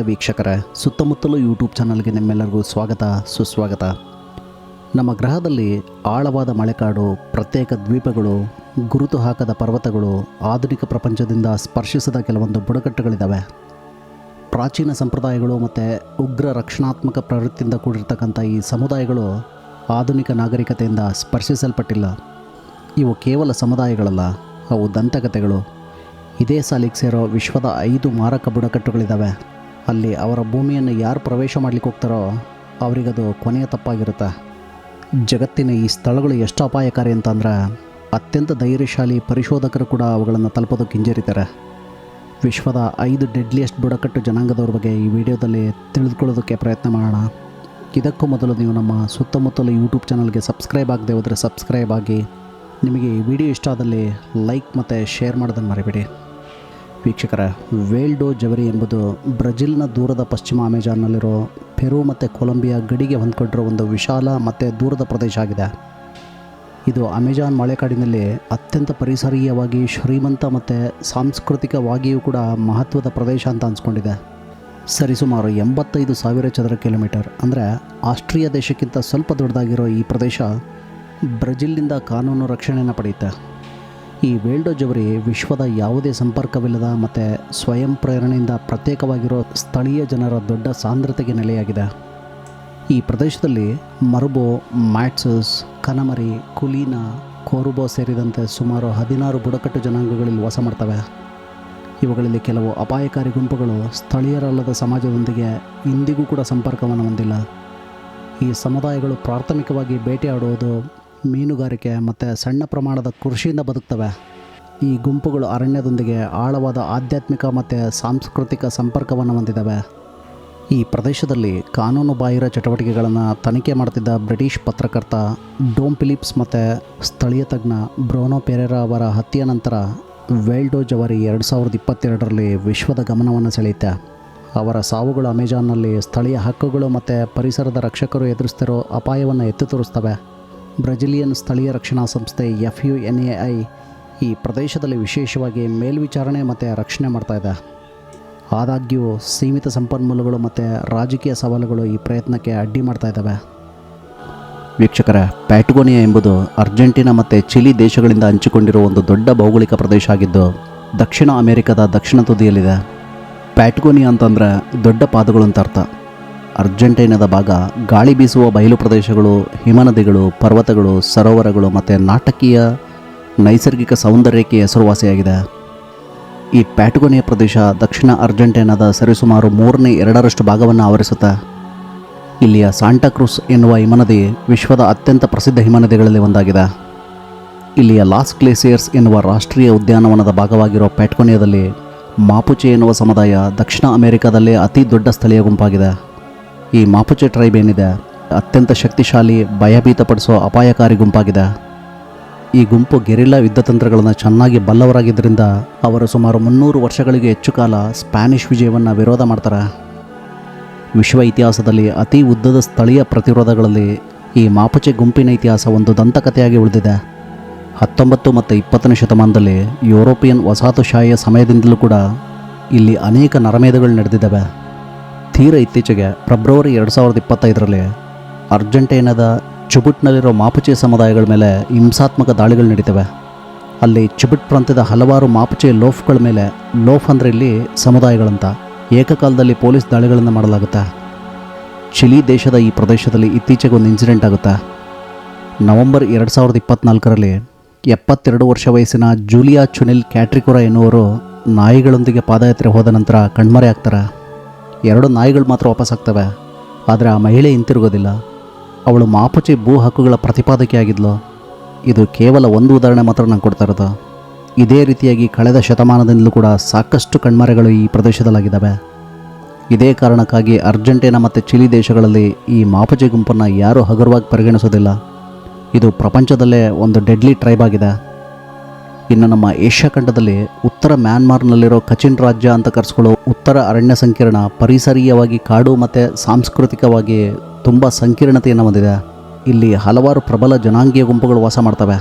ವೀಕ್ಷಕರೇ, ಸುತ್ತಮುತ್ತಲು ಯೂಟ್ಯೂಬ್ ಚಾನಲ್ಗೆ ನಿಮ್ಮೆಲ್ಲರಿಗೂ ಸ್ವಾಗತ, ಸುಸ್ವಾಗತ. ನಮ್ಮ ಗ್ರಹದಲ್ಲಿ ಆಳವಾದ ಮಳೆಕಾಡು, ಪ್ರತ್ಯೇಕ ದ್ವೀಪಗಳು, ಗುರುತು ಹಾಕದ ಪರ್ವತಗಳು, ಆಧುನಿಕ ಪ್ರಪಂಚದಿಂದ ಸ್ಪರ್ಶಿಸದ ಕೆಲವೊಂದು ಬುಡಕಟ್ಟುಗಳಿದ್ದಾವೆ ಪ್ರಾಚೀನ ಸಂಪ್ರದಾಯಗಳು ಮತ್ತು ಉಗ್ರ ರಕ್ಷಣಾತ್ಮಕ ಪ್ರವೃತ್ತಿಯಿಂದ ಕೂಡಿರ್ತಕ್ಕಂಥ ಈ ಸಮುದಾಯಗಳು ಆಧುನಿಕ ನಾಗರಿಕತೆಯಿಂದ ಸ್ಪರ್ಶಿಸಲ್ಪಟ್ಟಿಲ್ಲ. ಇವು ಕೇವಲ ಸಮುದಾಯಗಳಲ್ಲ, ಅವು ದಂತಕಥೆಗಳು ಇದೇ ಸಾಲಿಗೆ ಸೇರೋ ವಿಶ್ವದ ಐದು ಮಾರಕ ಬುಡಕಟ್ಟುಗಳಿದ್ದಾವೆ ಅಲ್ಲಿ ಅವರ ಭೂಮಿಯನ್ನು ಯಾರು ಪ್ರವೇಶ ಮಾಡ್ಲಿಕ್ಕೆ ಹೋಗ್ತಾರೋ ಅವರಿಗದು ಕೊನೆಯ ತಪ್ಪಾಗಿರುತ್ತೆ. ಜಗತ್ತಿನ ಈ ಸ್ಥಳಗಳು ಎಷ್ಟು ಅಪಾಯಕಾರಿ ಅಂತಂದ್ರೆ ಅತ್ಯಂತ ಧೈರ್ಯಶಾಲಿ ಪರಿಶೋಧಕರು ಕೂಡ ಅವುಗಳನ್ನು ತಲುಪೋದಕ್ಕೆ ಹಿಂಜರಿತಾರೆ. ವಿಶ್ವದ ಐದು ಡೆಡ್ಲಿಯೆಸ್ಟ್ ಬುಡಕಟ್ಟು ಜನಾಂಗದವ್ರ ಬಗ್ಗೆ ಈ ವಿಡಿಯೋದಲ್ಲಿ ತಿಳಿದುಕೊಳ್ಳೋದಕ್ಕೆ ಪ್ರಯತ್ನ ಮಾಡೋಣ. ಇದಕ್ಕೂ ಮೊದಲು ನೀವು ನಮ್ಮ ಸುತ್ತಮುತ್ತಲ ಯೂಟ್ಯೂಬ್ ಚಾನಲ್ಗೆ ಸಬ್ಸ್ಕ್ರೈಬ್ ಆಗದೆ ಹೋದರೆ ಸಬ್ಸ್ಕ್ರೈಬ್ ಆಗಿ. ನಿಮಗೆ ಈ ವಿಡಿಯೋ ಇಷ್ಟ ಆದಲ್ಲಿ ಲೈಕ್ ಮತ್ತು ಶೇರ್ ಮಾಡೋದನ್ನು ಮರಿಬೇಡಿ. ವೀಕ್ಷಕರ ವೇಲ್ಡೋ ಜವರಿ ಎಂಬುದು ಬ್ರೆಜಿಲ್ನ ದೂರದ ಪಶ್ಚಿಮ ಅಮೆಜಾನ್ನಲ್ಲಿರೋ ಪೆರು ಮತ್ತು ಕೊಲಂಬಿಯಾ ಗಡಿಗೆ ಹೊಂದ್ಕೊಂಡಿರೋ ಒಂದು ವಿಶಾಲ ಮತ್ತು ದೂರದ ಪ್ರದೇಶ ಆಗಿದೆ. ಇದು ಅಮೆಜಾನ್ ಮಳೆಕಾಡಿನಲ್ಲಿ ಅತ್ಯಂತ ಪರಿಸರೀಯವಾಗಿ ಶ್ರೀಮಂತ ಮತ್ತು ಸಾಂಸ್ಕೃತಿಕವಾಗಿಯೂ ಕೂಡ ಮಹತ್ವದ ಪ್ರದೇಶ ಅಂತ ಅನ್ಸ್ಕೊಂಡಿದೆ. ಸರಿಸುಮಾರು ಎಂಬತ್ತೈದು ಸಾವಿರ ಚದರ ಕಿಲೋಮೀಟರ್ ಅಂದರೆ ಆಸ್ಟ್ರಿಯಾ ದೇಶಕ್ಕಿಂತ ಸ್ವಲ್ಪ ದೊಡ್ಡದಾಗಿರೋ ಈ ಪ್ರದೇಶ ಬ್ರೆಜಿಲ್ನಿಂದ ಕಾನೂನು ರಕ್ಷಣೆಯನ್ನು ಪಡೆಯುತ್ತೆ. ಈ ವೇಲ್ಡೋಜ್ ವಿಶ್ವದ ಯಾವುದೇ ಸಂಪರ್ಕವಿಲ್ಲದ ಮತ್ತು ಸ್ವಯಂ ಪ್ರೇರಣೆಯಿಂದ ಪ್ರತ್ಯೇಕವಾಗಿರೋ ಸ್ಥಳೀಯ ಜನರ ದೊಡ್ಡ ಸಾಂದ್ರತೆಗೆ ನೆಲೆಯಾಗಿದೆ. ಈ ಪ್ರದೇಶದಲ್ಲಿ ಮರುಬೋ, ಮ್ಯಾಟ್ಸಸ್, ಕನಮರಿ, ಕುಲೀನ, ಕೋರುಬೋ ಸೇರಿದಂತೆ ಸುಮಾರು ಹದಿನಾರು ಬುಡಕಟ್ಟು ಜನಾಂಗಗಳಲ್ಲಿ ವಾಸ ಮಾಡ್ತವೆ. ಇವುಗಳಲ್ಲಿ ಕೆಲವು ಅಪಾಯಕಾರಿ ಗುಂಪುಗಳು ಸ್ಥಳೀಯರಲ್ಲದ ಸಮಾಜದೊಂದಿಗೆ ಇಂದಿಗೂ ಕೂಡ ಸಂಪರ್ಕವನ್ನು ಹೊಂದಿಲ್ಲ. ಈ ಸಮುದಾಯಗಳು ಪ್ರಾಥಮಿಕವಾಗಿ ಬೇಟೆಯಾಡುವುದು ಮೀನುಗಾರಿಕೆ ಮತ್ತು ಸಣ್ಣ ಪ್ರಮಾಣದ ಕೃಷಿಯಿಂದ ಬದುಕ್ತವೆ. ಈ ಗುಂಪುಗಳು ಅರಣ್ಯದೊಂದಿಗೆ ಆಳವಾದ ಆಧ್ಯಾತ್ಮಿಕ ಮತ್ತು ಸಾಂಸ್ಕೃತಿಕ ಸಂಪರ್ಕವನ್ನು ಹೊಂದಿದ್ದಾವೆ ಈ ಪ್ರದೇಶದಲ್ಲಿ ಕಾನೂನುಬಾಹಿರ ಚಟುವಟಿಕೆಗಳನ್ನು ತನಿಖೆ ಮಾಡ್ತಿದ್ದ ಬ್ರಿಟಿಷ್ ಪತ್ರಕರ್ತ ಡೋಮ್ ಫಿಲಿಪ್ಸ್ ಮತ್ತು ಸ್ಥಳೀಯ ತಜ್ಞ ಬ್ರೋನೋ ಪೆರೆರಾ ಅವರ ಹತ್ಯೆಯ ನಂತರ ವೇಲ್ಡೋ ಜವರಿ ಎರಡು ಸಾವಿರದ ಇಪ್ಪತ್ತೆರಡರಲ್ಲಿ ವಿಶ್ವದ ಗಮನವನ್ನು ಸೆಳೆಯುತ್ತೆ. ಅವರ ಸಾವುಗಳು ಅಮೆಜಾನ್ನಲ್ಲಿ ಸ್ಥಳೀಯ ಹಕ್ಕುಗಳು ಮತ್ತು ಪರಿಸರದ ರಕ್ಷಕರು ಎದುರಿಸ್ತಿರೋ ಅಪಾಯವನ್ನು ಎತ್ತಿ ತೋರಿಸ್ತವೆ. ಬ್ರೆಜಿಲಿಯನ್ ಸ್ಥಳೀಯ ರಕ್ಷಣಾ ಸಂಸ್ಥೆ F U N A I ಈ ಪ್ರದೇಶದಲ್ಲಿ ವಿಶೇಷವಾಗಿ ಮೇಲ್ವಿಚಾರಣೆ ಮತ್ತು ರಕ್ಷಣೆ ಮಾಡ್ತಾ ಇದೆ. ಆದಾಗ್ಯೂ ಸೀಮಿತ ಸಂಪನ್ಮೂಲಗಳು ಮತ್ತು ರಾಜಕೀಯ ಸವಾಲುಗಳು ಈ ಪ್ರಯತ್ನಕ್ಕೆ ಅಡ್ಡಿ ಮಾಡ್ತಾ ಇದ್ದಾವೆ ವೀಕ್ಷಕರ, ಪ್ಯಾಟಗೋನಿಯಾ ಎಂಬುದು ಅರ್ಜೆಂಟೀನಾ ಮತ್ತು ಚಿಲಿ ದೇಶಗಳಿಂದ ಹಂಚಿಕೊಂಡಿರುವ ಒಂದು ದೊಡ್ಡ ಭೌಗೋಳಿಕ ಪ್ರದೇಶ ಆಗಿದ್ದು, ದಕ್ಷಿಣ ಅಮೆರಿಕದ ದಕ್ಷಿಣ ತುದಿಯಲ್ಲಿದೆ. ಪ್ಯಾಟಗೋನಿಯಾ ಅಂತಂದರೆ ದೊಡ್ಡ ಪಾದಗಳು ಅಂತ ಅರ್ಥ. ಅರ್ಜೆಂಟೈನಾದ ಭಾಗ ಗಾಳಿ ಬೀಸುವ ಬಯಲು ಪ್ರದೇಶಗಳು, ಹಿಮನದಿಗಳು, ಪರ್ವತಗಳು, ಸರೋವರಗಳು ಮತ್ತು ನಾಟಕೀಯ, ನೈಸರ್ಗಿಕ ಸೌಂದರ್ಯಕ್ಕೆ ಹೆಸರುವಾಸಿಯಾಗಿದೆ. ಈ ಪ್ಯಾಟಗೋನಿಯ ಪ್ರದೇಶ ದಕ್ಷಿಣ ಅರ್ಜೆಂಟೈನಾದ ಸರಿಸುಮಾರು ಮೂರನೇ ಎರಡರಷ್ಟು ಭಾಗವನ್ನು ಆವರಿಸುತ್ತೆ. ಇಲ್ಲಿಯ ಸಾಂಟಾಕ್ರೂಸ್ ಎನ್ನುವ ಹಿಮನದಿ ವಿಶ್ವದ ಅತ್ಯಂತ ಪ್ರಸಿದ್ಧ ಹಿಮನದಿಗಳಲ್ಲಿ ಒಂದಾಗಿದೆ. ಇಲ್ಲಿಯ ಲಾಸ್ ಗ್ಲೇಸಿಯರ್ಸ್ ಎನ್ನುವ ರಾಷ್ಟ್ರೀಯ ಉದ್ಯಾನವನದ ಭಾಗವಾಗಿರೋ ಪ್ಯಾಟ್ಕೋನಿಯಾದಲ್ಲಿ ಮಾಪುಚೆ ಎನ್ನುವ ಸಮುದಾಯ ದಕ್ಷಿಣ ಅಮೆರಿಕಾದಲ್ಲೇ ಅತಿ ದೊಡ್ಡ ಸ್ಥಳೀಯ ಗುಂಪಾಗಿದೆ. ಈ ಮಾಪುಚೆ ಟ್ರೈಬ್ ಏನಿದೆ, ಅತ್ಯಂತ ಶಕ್ತಿಶಾಲಿ ಭಯಭೀತಪಡಿಸೋ ಅಪಾಯಕಾರಿ ಗುಂಪಾಗಿದೆ. ಈ ಗುಂಪು ಗೆರಿಲ್ಲಾ ಯುದ್ಧ ತಂತ್ರಗಳನ್ನು ಚೆನ್ನಾಗಿ ಬಲ್ಲವರಾಗಿದ್ದರಿಂದ ಅವರು ಸುಮಾರು ಮುನ್ನೂರು ವರ್ಷಗಳಿಗೆ ಹೆಚ್ಚು ಕಾಲ ಸ್ಪ್ಯಾನಿಷ್ ವಿಜಯವನ್ನು ವಿರೋಧ ಮಾಡ್ತಾರೆ. ವಿಶ್ವ ಇತಿಹಾಸದಲ್ಲಿ ಅತಿ ಉದ್ದದ ಸ್ಥಳೀಯ ಪ್ರತಿರೋಧಗಳಲ್ಲಿ ಈ ಮಾಪುಚೆ ಗುಂಪಿನ ಇತಿಹಾಸ ಒಂದು ದಂತಕಥೆಯಾಗಿ ಉಳಿದಿದೆ. ಹತ್ತೊಂಬತ್ತು ಮತ್ತು ಇಪ್ಪತ್ತನೇ ಶತಮಾನದಲ್ಲಿ ಯುರೋಪಿಯನ್ ವಸಾಹತುಶಾಹಿಯ ಸಮಯದಿಂದಲೂ ಕೂಡ ಇಲ್ಲಿ ಅನೇಕ ನರಮೇಧಗಳು ನಡೆದಿದ್ದಾವೆ. ತೀರ ಇತ್ತೀಚೆಗೆ, ಫೆಬ್ರವರಿ ಎರಡು ಸಾವಿರದ ಇಪ್ಪತ್ತೈದರಲ್ಲಿ, ಅರ್ಜೆಂಟೈನಾದ ಚುಬುಟ್ನಲ್ಲಿರೋ ಮಾಪುಚೆ ಸಮುದಾಯಗಳ ಮೇಲೆ ಹಿಂಸಾತ್ಮಕ ದಾಳಿಗಳು ನಡೀತವೆ. ಅಲ್ಲಿ ಚುಬುಟ್ ಪ್ರಾಂತ್ಯದ ಹಲವಾರು ಮಾಪುಚೆ ಲೋಫ್ಗಳ ಮೇಲೆ ಲೋಫ್ ಅಂದರೆ ಇಲ್ಲಿ ಸಮುದಾಯಗಳಂತ. ಏಕಕಾಲದಲ್ಲಿ ಪೊಲೀಸ್ ದಾಳಿಗಳನ್ನು ಮಾಡಲಾಗುತ್ತೆ. ಚಿಲಿ ದೇಶದ ಈ ಪ್ರದೇಶದಲ್ಲಿ ಇತ್ತೀಚೆಗೆ ಒಂದು ಇನ್ಸಿಡೆಂಟ್ ಆಗುತ್ತೆ. ನವೆಂಬರ್ ಎರಡು ಸಾವಿರದ ಇಪ್ಪತ್ತ್ನಾಲ್ಕರಲ್ಲಿ ಎಪ್ಪತ್ತೆರಡು ವರ್ಷ ವಯಸ್ಸಿನ ಜೂಲಿಯಾ ಚುನಿಲ್ ಕ್ಯಾಟ್ರಿಕೋರಾ ಎನ್ನುವರು ನಾಯಿಗಳೊಂದಿಗೆ ಪಾದಯಾತ್ರೆ ಹೋದ ನಂತರ ಕಣ್ಮರೆ ಆಗ್ತಾರೆ. ಎರಡು ನಾಯಿಗಳು ಮಾತ್ರ ವಾಪಸ್ಸಾಗ್ತವೆ ಆದರೆ ಆ ಮಹಿಳೆ ಹಿಂತಿರುಗೋದಿಲ್ಲ. ಅವಳು ಮಾಪುಚಿ ಭೂ ಹಕ್ಕುಗಳ ಪ್ರತಿಪಾದಕಿಯಾಗಿದ್ಲು ಇದು ಕೇವಲ ಒಂದು ಉದಾಹರಣೆ ಮಾತ್ರ ನಾನು ಕೊಡ್ತಾ ಇರೋದು. ಇದೇ ರೀತಿಯಾಗಿ ಕಳೆದ ಶತಮಾನದಿಂದಲೂ ಕೂಡ ಸಾಕಷ್ಟು ಕಣ್ಮರೆಗಳು ಈ ಪ್ರದೇಶದಲ್ಲಾಗಿದ್ದಾವೆ. ಇದೇ ಕಾರಣಕ್ಕಾಗಿ ಅರ್ಜೆಂಟೀನಾ ಮತ್ತು ಚಿಲಿ ದೇಶಗಳಲ್ಲಿ ಈ ಮಾಪುಚಿ ಗುಂಪನ್ನು ಯಾರೂ ಹಗುರವಾಗಿ ಪರಿಗಣಿಸೋದಿಲ್ಲ. ಇದು ಪ್ರಪಂಚದಲ್ಲೇ ಒಂದು ಡೆಡ್ಲಿ ಟ್ರೈಬ್ ಆಗಿದೆ. ಇನ್ನು ನಮ್ಮ ಏಷ್ಯಾ ಖಂಡದಲ್ಲಿ ಉತ್ತರ ಮ್ಯಾನ್ಮಾರ್ನಲ್ಲಿರೋ ಕಚಿನ್ ರಾಜ್ಯ ಅಂತ ಕರೆಸ್ಕೊಳ್ಳೋ ಉತ್ತರ ಅರಣ್ಯ ಸಂಕೀರ್ಣ ಪರಿಸರೀಯವಾಗಿ ಕಾಡು ಮತ್ತು ಸಾಂಸ್ಕೃತಿಕವಾಗಿ ತುಂಬ ಸಂಕೀರ್ಣತೆಯನ್ನು ಹೊಂದಿದೆ. ಇಲ್ಲಿ ಹಲವಾರು ಪ್ರಬಲ ಜನಾಂಗೀಯ ಗುಂಪುಗಳು ವಾಸ ಮಾಡ್ತವೆ.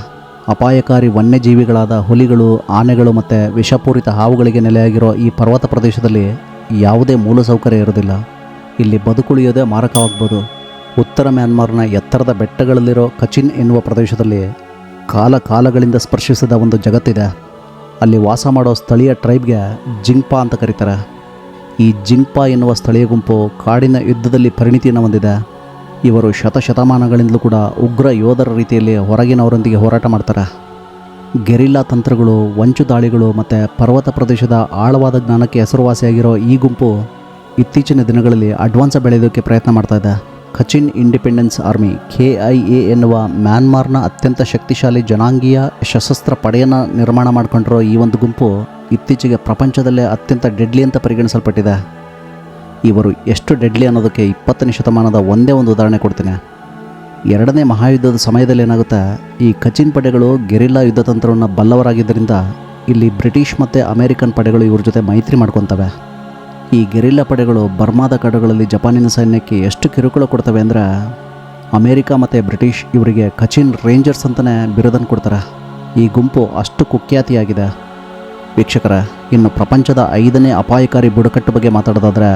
ಅಪಾಯಕಾರಿ ವನ್ಯಜೀವಿಗಳಾದ ಹುಲಿಗಳು, ಆನೆಗಳು ಮತ್ತು ವಿಷಪೂರಿತ ಹಾವುಗಳಿಗೆ ನೆಲೆಯಾಗಿರೋ ಈ ಪರ್ವತ ಪ್ರದೇಶದಲ್ಲಿ ಯಾವುದೇ ಮೂಲಸೌಕರ್ಯ ಇರೋದಿಲ್ಲ ಇಲ್ಲಿ ಬದುಕುಳಿಯೋದೇ ಮಾರಕವಾಗ್ಬೋದು. ಉತ್ತರ ಮ್ಯಾನ್ಮಾರ್ನ ಎತ್ತರದ ಬೆಟ್ಟಗಳಲ್ಲಿರೋ ಕಚಿನ್ ಎನ್ನುವ ಪ್ರದೇಶದಲ್ಲಿ ಕಾಲ ಕಾಲಗಳಿಂದ ಸ್ಪರ್ಶಿಸಿದ ಒಂದು ಜಗತ್ತಿದೆ. ಅಲ್ಲಿ ವಾಸ ಮಾಡೋ ಸ್ಥಳೀಯ ಟ್ರೈಬ್ಗೆ ಜಿಂಗ್ಪಾ ಅಂತ ಕರೀತಾರೆ. ಈ ಜಿಂಗ್ಪಾ ಎನ್ನುವ ಸ್ಥಳೀಯ ಗುಂಪು ಕಾಡಿನ ಯುದ್ಧದಲ್ಲಿ ಪರಿಣಿತಿಯನ್ನು ಹೊಂದಿದೆ. ಇವರು ಶತಶತಮಾನಗಳಿಂದಲೂ ಕೂಡ ಉಗ್ರ ಯೋಧರ ರೀತಿಯಲ್ಲಿ ಹೊರಗಿನವರೊಂದಿಗೆ ಹೋರಾಟ ಮಾಡ್ತಾರೆ. ಗೆರಿಲ್ಲಾ ತಂತ್ರಗಳು, ವಂಚು ದಾಳಿಗಳು ಮತ್ತು ಪರ್ವತ ಪ್ರದೇಶದ ಆಳವಾದ ಜ್ಞಾನಕ್ಕೆ ಹೆಸರುವಾಸಿಯಾಗಿರೋ ಈ ಗುಂಪು ಇತ್ತೀಚಿನ ದಿನಗಳಲ್ಲಿ ಅಡ್ವಾನ್ಸ್ ಬೆಳೆಯೋದಕ್ಕೆ ಪ್ರಯತ್ನ ಮಾಡ್ತಾ ಇದೆ. Kachin independence army K I A ಎನ್ನುವ ಮ್ಯಾನ್ಮಾರ್ನ ಅತ್ಯಂತ ಶಕ್ತಿಶಾಲಿ ಜನಾಂಗೀಯ ಸಶಸ್ತ್ರ ಪಡೆಯನ್ನು ನಿರ್ಮಾಣ ಮಾಡಿಕೊಂಡಿರೋ ಈ ಒಂದು ಗುಂಪು ಇತ್ತೀಚೆಗೆ ಪ್ರಪಂಚದಲ್ಲೇ ಅತ್ಯಂತ ಡೆಡ್ಲಿ ಅಂತ ಪರಿಗಣಿಸಲ್ಪಟ್ಟಿದೆ. ಇವರು ಎಷ್ಟು ಡೆಡ್ಲಿ ಅನ್ನೋದಕ್ಕೆ ಇಪ್ಪತ್ತನೇ ಶತಮಾನದ ಒಂದೇ ಒಂದು ಉದಾಹರಣೆ ಕೊಡ್ತೀನಿ. ಎರಡನೇ ಮಹಾಯುದ್ಧದ ಸಮಯದಲ್ಲಿ ಏನಾಗುತ್ತೆ, ಈ ಕಚಿನ್ ಪಡೆಗಳು ಗೆರಿಲ್ಲಾ ಯುದ್ಧ ತಂತ್ರವನ್ನು ಬಲ್ಲವರಾಗಿದ್ದರಿಂದ ಇಲ್ಲಿ ಬ್ರಿಟಿಷ್ ಮತ್ತು ಅಮೆರಿಕನ್ ಪಡೆಗಳು ಇವ್ರ ಜೊತೆ ಮೈತ್ರಿ ಮಾಡ್ಕೊತವೆ. ಈ ಗೆರಿಲ್ಲ ಪಡೆಗಳು ಬರ್ಮಾದ ಕಾಡುಗಳಲ್ಲಿ ಜಪಾನಿನ ಸೈನ್ಯಕ್ಕೆ ಎಷ್ಟು ಕಿರುಕುಳ ಕೊಡ್ತವೆ ಅಂದರೆ ಅಮೇರಿಕ ಮತ್ತು ಬ್ರಿಟಿಷ್ ಇವರಿಗೆ ಕಚಿನ್ ರೇಂಜರ್ಸ್ ಅಂತಲೇ ಬಿರುದನ್ನು ಕೊಡ್ತಾರೆ. ಈ ಗುಂಪು ಅಷ್ಟು ಕುಖ್ಯಾತಿಯಾಗಿದೆ. ವೀಕ್ಷಕರ, ಇನ್ನು ಪ್ರಪಂಚದ ಐದನೇ ಅಪಾಯಕಾರಿ ಬುಡಕಟ್ಟು ಬಗ್ಗೆ ಮಾತಾಡೋದಾದರೆ,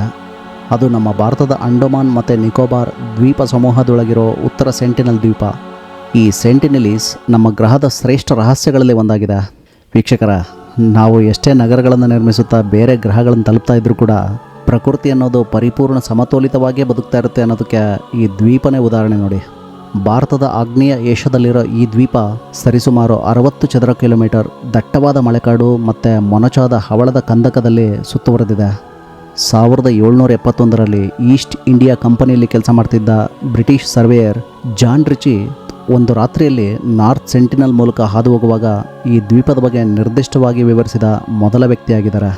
ಅದು ನಮ್ಮ ಭಾರತದ ಅಂಡಮಾನ್ ಮತ್ತು ನಿಕೋಬಾರ್ ದ್ವೀಪ ಸಮೂಹದೊಳಗಿರೋ ಉತ್ತರ ಸೆಂಟಿನಲ್ ದ್ವೀಪ. ಈ ಸೆಂಟಿನಲೀಸ್ ನಮ್ಮ ಗ್ರಹದ ಶ್ರೇಷ್ಠ ರಹಸ್ಯಗಳಲ್ಲಿ ಒಂದಾಗಿದೆ. ವೀಕ್ಷಕರ ನಾವು ಎಷ್ಟೇ ನಗರಗಳನ್ನು ನಿರ್ಮಿಸುತ್ತಾ ಬೇರೆ ಗ್ರಹಗಳನ್ನು ತಲುಪ್ತಾ ಇದ್ದರೂ ಕೂಡ ಪ್ರಕೃತಿ ಅನ್ನೋದು ಪರಿಪೂರ್ಣ ಸಮತೋಲಿತವಾಗಿಯೇ ಬದುಕ್ತಾ ಇರುತ್ತೆ ಅನ್ನೋದಕ್ಕೆ ಈ ದ್ವೀಪನೇ ಉದಾಹರಣೆ ನೋಡಿ. ಭಾರತದ ಆಗ್ನೇಯ ಏಷ್ಯಾದಲ್ಲಿರೋ ಈ ದ್ವೀಪ ಸರಿಸುಮಾರು ಅರವತ್ತು ಚದರ ಕಿಲೋಮೀಟರ್ ದಟ್ಟವಾದ ಮಳೆಕಾಡು ಮತ್ತು ಮೊನಚಾದ ಹವಳದ ಕಂದಕದಲ್ಲಿ ಸುತ್ತುವರೆದಿದೆ. ಸಾವಿರದ ಏಳ್ನೂರ ಎಪ್ಪತ್ತೊಂದರಲ್ಲಿ ಈಸ್ಟ್ ಇಂಡಿಯಾ ಕಂಪನಿಯಲ್ಲಿ ಕೆಲಸ ಮಾಡ್ತಿದ್ದ ಬ್ರಿಟಿಷ್ ಸರ್ವೇಯರ್ ಜಾನ್ ರಿಚಿ ಒಂದು ರಾತ್ರಿಯಲ್ಲಿ ನಾರ್ತ್ ಸೆಂಟಿನಲ್ ಮೂಲಕ ಹಾದು ಹೋಗುವಾಗ ಈ ದ್ವೀಪದ ಬಗ್ಗೆ ನಿರ್ದಿಷ್ಟವಾಗಿ ವಿವರಿಸಿದ ಮೊದಲ ವ್ಯಕ್ತಿಯಾಗಿದ್ದಾರೆ.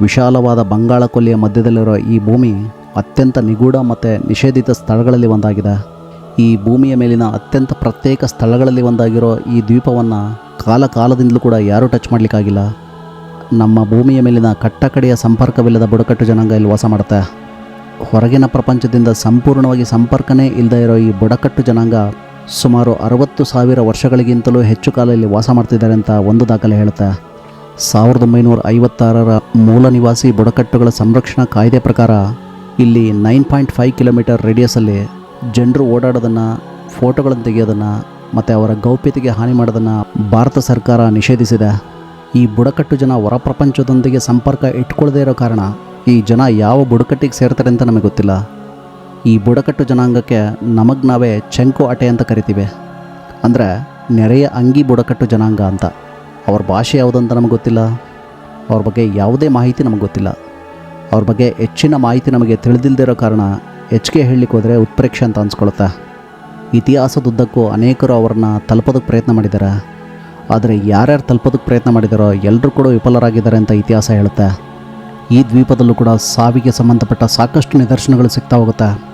ವಿಶಾಲವಾದ ಬಂಗಾಳ ಕೊಲ್ಲಿಯ ಮಧ್ಯದಲ್ಲಿರೋ ಈ ಭೂಮಿ ಅತ್ಯಂತ ನಿಗೂಢ ಮತ್ತು ನಿಷೇಧಿತ ಸ್ಥಳಗಳಲ್ಲಿ ಒಂದಾಗಿದೆ. ಈ ಭೂಮಿಯ ಮೇಲಿನ ಅತ್ಯಂತ ಪ್ರತ್ಯೇಕ ಸ್ಥಳಗಳಲ್ಲಿ ಒಂದಾಗಿರೋ ಈ ದ್ವೀಪವನ್ನು ಕಾಲ ಕಾಲದಿಂದಲೂ ಕೂಡ ಯಾರೂ ಟಚ್ ಮಾಡಲಿಕ್ಕಾಗಿಲ್ಲ. ನಮ್ಮ ಭೂಮಿಯ ಮೇಲಿನ ಕಟ್ಟಕಡೆಯ ಸಂಪರ್ಕವಿಲ್ಲದ ಬುಡಕಟ್ಟು ಜನಾಂಗ ಇಲ್ಲಿ ವಾಸ ಮಾಡುತ್ತೆ. ಹೊರಗಿನ ಪ್ರಪಂಚದಿಂದ ಸಂಪೂರ್ಣವಾಗಿ ಸಂಪರ್ಕನೇ ಇಲ್ಲದೇ ಇರೋ ಈ ಬುಡಕಟ್ಟು ಜನಾಂಗ ಸುಮಾರು ಅರವತ್ತು ಸಾವಿರ ವರ್ಷಗಳಿಗಿಂತಲೂ ಹೆಚ್ಚು ಕಾಲ ಇಲ್ಲಿ ವಾಸ ಮಾಡ್ತಿದ್ದಾರೆ ಅಂತ ಒಂದು ದಾಖಲೆ ಹೇಳುತ್ತೆ. ಸಾವಿರದ ಒಂಬೈನೂರ ಐವತ್ತಾರರ ಮೂಲ ನಿವಾಸಿ ಬುಡಕಟ್ಟುಗಳ ಸಂರಕ್ಷಣಾ ಕಾಯ್ದೆ ಪ್ರಕಾರ ಇಲ್ಲಿ ನೈನ್ ಪಾಯಿಂಟ್ ಫೈವ್ ಕಿಲೋಮೀಟರ್ ರೇಡಿಯಸಲ್ಲಿ ಜನರು ಓಡಾಡೋದನ್ನು, ಫೋಟೋಗಳನ್ನು ತೆಗೆಯೋದನ್ನು ಮತ್ತು ಅವರ ಗೌಪ್ಯತೆಗೆ ಹಾನಿ ಮಾಡೋದನ್ನು ಭಾರತ ಸರ್ಕಾರ ನಿಷೇಧಿಸಿದೆ. ಈ ಬುಡಕಟ್ಟು ಜನ ಹೊರ ಪ್ರಪಂಚದೊಂದಿಗೆ ಸಂಪರ್ಕ ಇಟ್ಕೊಳ್ಳದೇ ಇರೋ ಕಾರಣ ಈ ಜನ ಯಾವ ಬುಡಕಟ್ಟಿಗೆ ಸೇರ್ತಾರೆ ಅಂತ ನಮಗೆ ಗೊತ್ತಿಲ್ಲ. ಈ ಬುಡಕಟ್ಟು ಜನಾಂಗಕ್ಕೆ ನಮಗೆ ನಾವೇ ಚೆಂಕು ಅಟೆ ಅಂತ ಕರಿತೀವಿ. ಅಂದರೆ ನೆರೆಯ ಅಂಗಿ ಬುಡಕಟ್ಟು ಜನಾಂಗ ಅಂತ. ಅವ್ರ ಭಾಷೆ ಯಾವುದಂತ ನಮಗೆ ಗೊತ್ತಿಲ್ಲ. ಅವ್ರ ಬಗ್ಗೆ ಯಾವುದೇ ಮಾಹಿತಿ ನಮಗೆ ಗೊತ್ತಿಲ್ಲ. ಅವ್ರ ಬಗ್ಗೆ ಹೆಚ್ಚಿನ ಮಾಹಿತಿ ನಮಗೆ ತಿಳಿದಿಲ್ಲದಿರೋ ಕಾರಣ ಹೆಚ್ಚಿಗೆ ಹೇಳಲಿಕ್ಕೆ ಹೋದರೆ ಉತ್ಪ್ರೇಕ್ಷೆ ಅಂತ ಅನ್ಸ್ಕೊಳುತ್ತೆ. ಇತಿಹಾಸದುದ್ದಕ್ಕೂ ಅನೇಕರು ಅವ್ರನ್ನ ತಲುಪೋದಕ್ಕೆ ಪ್ರಯತ್ನ ಮಾಡಿದ್ದಾರೆ ಆದರೆ ಯಾರ್ಯಾರು ತಲುಪೋದಕ್ಕೆ ಪ್ರಯತ್ನ ಮಾಡಿದಾರೋ ಎಲ್ಲರೂ ಕೂಡ ವಿಫಲರಾಗಿದ್ದಾರೆ ಅಂತ ಇತಿಹಾಸ ಹೇಳುತ್ತೆ. ಈ ದ್ವೀಪದಲ್ಲೂ ಕೂಡ ಸಾವಿಗೆ ಸಂಬಂಧಪಟ್ಟ ಸಾಕಷ್ಟು ನಿದರ್ಶನಗಳು ಸಿಗ್ತಾ ಹೋಗುತ್ತೆ.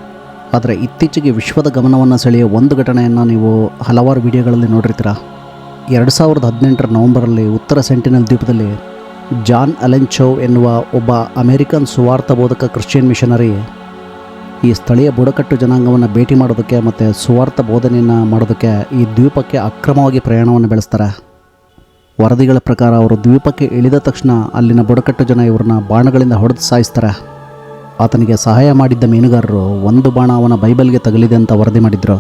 ಆದರೆ ಇತ್ತೀಚೆಗೆ ವಿಶ್ವದ ಗಮನವನ್ನು ಸೆಳೆಯುವ ಒಂದು ಘಟನೆಯನ್ನು ನೀವು ಹಲವಾರು ವಿಡಿಯೋಗಳಲ್ಲಿ ನೋಡಿರ್ತೀರ? ಎರಡು ಸಾವಿರದ ಹದಿನೆಂಟರ ನವಂಬರಲ್ಲಿ ಉತ್ತರ ಸೆಂಟಿನಲ್ ದ್ವೀಪದಲ್ಲಿ ಜಾನ್ ಅಲೆನ್ ಚೌ ಎನ್ನುವ ಒಬ್ಬ ಅಮೆರಿಕನ್ ಸುವಾರ್ಥ ಬೋಧಕ ಕ್ರಿಶ್ಚಿಯನ್ ಮಿಷನರಿ ಈ ಸ್ಥಳೀಯ ಬುಡಕಟ್ಟು ಜನಾಂಗವನ್ನು ಭೇಟಿ ಮಾಡೋದಕ್ಕೆ ಮತ್ತು ಸುವಾರ್ಥ ಬೋಧನೆಯನ್ನು ಮಾಡೋದಕ್ಕೆ ಈ ದ್ವೀಪಕ್ಕೆ ಅಕ್ರಮವಾಗಿ ಪ್ರಯಾಣವನ್ನು ಬೆಳೆಸ್ತಾರೆ. ವರದಿಗಳ ಪ್ರಕಾರ ಅವರು ದ್ವೀಪಕ್ಕೆ ಇಳಿದ ತಕ್ಷಣ ಅಲ್ಲಿನ ಬುಡಕಟ್ಟು ಜನ ಇವ್ರನ್ನ ಬಾಣಗಳಿಂದ ಹೊಡೆದು ಸಾಯಿಸ್ತಾರೆ. ಆತನಿಗೆ ಸಹಾಯ ಮಾಡಿದ್ದ ಮೀನುಗಾರರು ಒಂದು ಬಾಣ ಅವನ ಬೈಬಲ್ಗೆ ತಗಲಿದೆ ಅಂತ ವರದಿ ಮಾಡಿದ್ರು.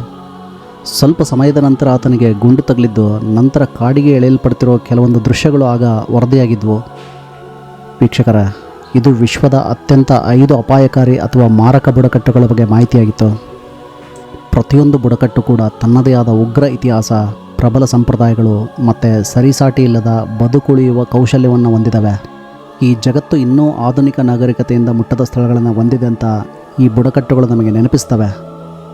ಸ್ವಲ್ಪ ಸಮಯದ ನಂತರ ಆತನಿಗೆ ಗುಂಡು ತಗಲಿದ್ದು, ನಂತರ ಕಾಡಿಗೆ ಎಳೆಯಲ್ಪಡ್ತಿರೋ ಕೆಲವೊಂದು ದೃಶ್ಯಗಳು ಆಗ ವರದಿಯಾಗಿದ್ವು. ವೀಕ್ಷಕರ, ಇದು ವಿಶ್ವದ ಅತ್ಯಂತ ಐದು ಅಪಾಯಕಾರಿ ಅಥವಾ ಮಾರಕ ಬುಡಕಟ್ಟುಗಳ ಬಗ್ಗೆ ಮಾಹಿತಿಯಾಗಿತ್ತು. ಪ್ರತಿಯೊಂದು ಬುಡಕಟ್ಟು ಕೂಡ ತನ್ನದೇ ಆದ ಉಗ್ರ ಇತಿಹಾಸ, ಪ್ರಬಲ ಸಂಪ್ರದಾಯಗಳು ಮತ್ತು ಸರಿಸಾಟಿ ಇಲ್ಲದ ಬದುಕುಳಿಯುವ ಕೌಶಲ್ಯವನ್ನು ಹೊಂದಿದವೆ. ಈ ಜಗತ್ತು ಇನ್ನೂ ಆಧುನಿಕ ನಾಗರಿಕತೆಯಿಂದ ಮುಟ್ಟದ ಸ್ಥಳಗಳನ್ನು ಹೊಂದಿದೆ ಅಂತ ಈ ಬುಡಕಟ್ಟುಗಳು ನಮಗೆ ನೆನಪಿಸ್ತವೆ.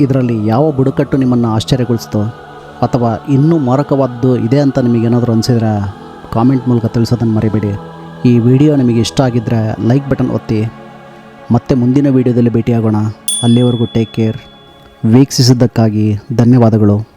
ಇದರಲ್ಲಿ ಯಾವ ಬುಡಕಟ್ಟು ನಿಮ್ಮನ್ನು ಆಶ್ಚರ್ಯಗೊಳಿಸ್ತು ಅಥವಾ ಇನ್ನೂ ಮಾರಕವಾದ್ದು ಇದೆ ಅಂತ ನಿಮಗೇನಾದರೂ ಅನಿಸಿದರೆ ಕಾಮೆಂಟ್ ಮೂಲಕ ತಿಳಿಸೋದನ್ನು ಮರಿಬೇಡಿ. ಈ ವಿಡಿಯೋ ನಿಮಗೆ ಇಷ್ಟ ಆಗಿದ್ದರೆ ಲೈಕ್ ಬಟನ್ ಒತ್ತಿ. ಮತ್ತೆ ಮುಂದಿನ ವಿಡಿಯೋದಲ್ಲಿ ಭೇಟಿಯಾಗೋಣ. ಅಲ್ಲಿವರೆಗೂ ಟೇಕ್ ಕೇರ್. ವೀಕ್ಷಿಸಿದ್ದಕ್ಕಾಗಿ ಧನ್ಯವಾದಗಳು.